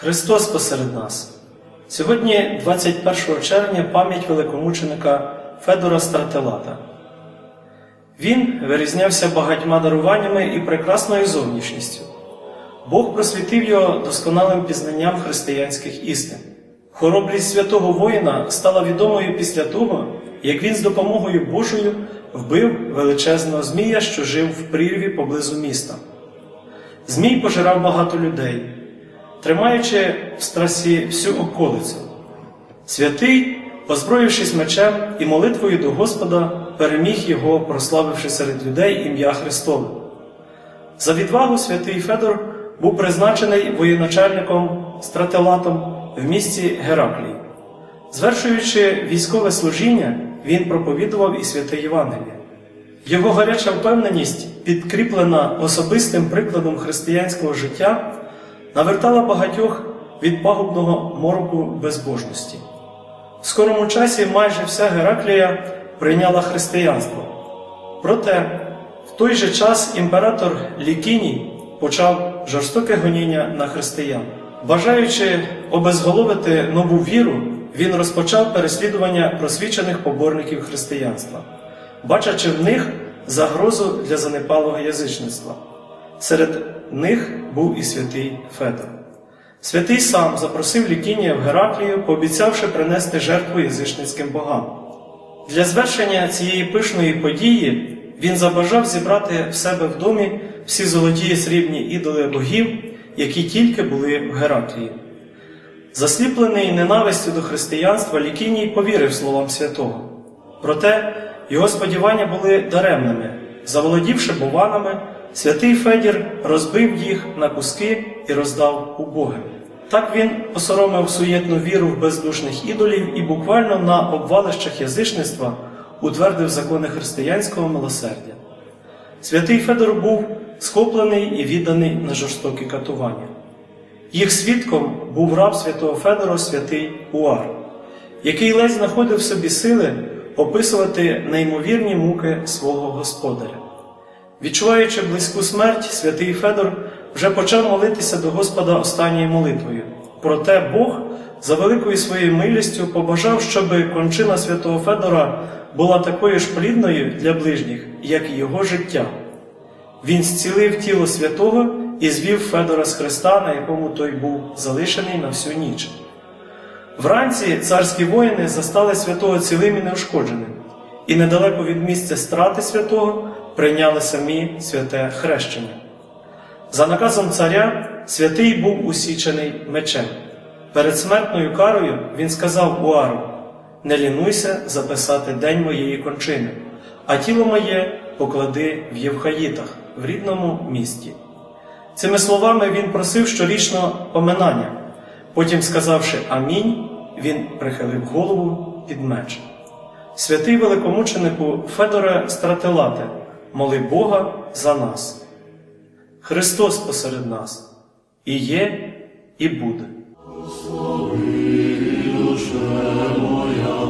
Христос посеред нас. Сьогодні, 21 червня, пам'ять великомученика Федора Стратилата. Він вирізнявся багатьма даруваннями і прекрасною зовнішністю. Бог просвітив його досконалим пізнанням християнських істин. Хоробрість святого воїна стала відомою після того, як він з допомогою Божою вбив величезного змія, що жив в прірві поблизу міста. Змій пожирав багато людей, тримаючи в страсі всю околицю. Святий, озброївшись мечем і молитвою до Господа, переміг його, прославивши серед людей ім'я Христове. За відвагу святий Федор був призначений воєначальником стратилатом в місті Гераклії. Звершуючи військове служіння, він проповідував і святе Євангеліє. Його гаряча впевненість, підкріплена особистим прикладом християнського життя, навертала багатьох від пагубного мороку безбожності. В скорому часі майже вся Гераклія прийняла християнство. Проте, в той же час імператор Лікіній почав жорстоке гоніння на християн. Бажаючи обезголовити нову віру, він розпочав переслідування просвічених поборників християнства, бачачи в них загрозу для занепалого язичництва. Серед них був і святий Федор. Святий сам запросив Лікінія в Гераклію, пообіцявши принести жертву язичницьким богам. Для звершення цієї пишної події він забажав зібрати в себе в домі всі золоті і срібні ідоли богів, які тільки були в Гераклії. Засліплений ненавистю до християнства, Лікіній повірив словам святого. Проте його сподівання були даремними. Заволодівши бованами, святий Федір розбив їх на куски і роздав убогим. Так він посоромив суєтну віру в бездушних ідолів і буквально на обвалищах язичництва утвердив закони християнського милосердя. Святий Федор був схоплений і відданий на жорстокі катування. Їх свідком був раб святого Федора святий Уар, який ледь знаходив собі сили описувати неймовірні муки свого господаря. Відчуваючи близьку смерть, святий Федор вже почав молитися до Господа останньою молитвою. Проте Бог за великою своєю милістю побажав, щоб кончина святого Федора була такою ж плідною для ближніх, як і його життя. Він зцілив тіло святого і звів Федора з хреста, на якому той був залишений на всю ніч. Вранці царські воїни застали святого цілим і неушкодженим, і недалеко від місця страти святого прийняли самі святе хрещення. За наказом царя святий був усічений мечем. Перед смертною карою він сказав Уару: Не лінуйся записати день моєї кончини, а тіло моє поклади в Євхаїтах, в рідному місті. Цими словами він просив щорічно поминання. Потім, сказавши Амінь, він прихилив голову під меч. Святий великомученику Федоре Стратилате, моли Бога за нас. Христос посеред нас і є, і буде. Душе моя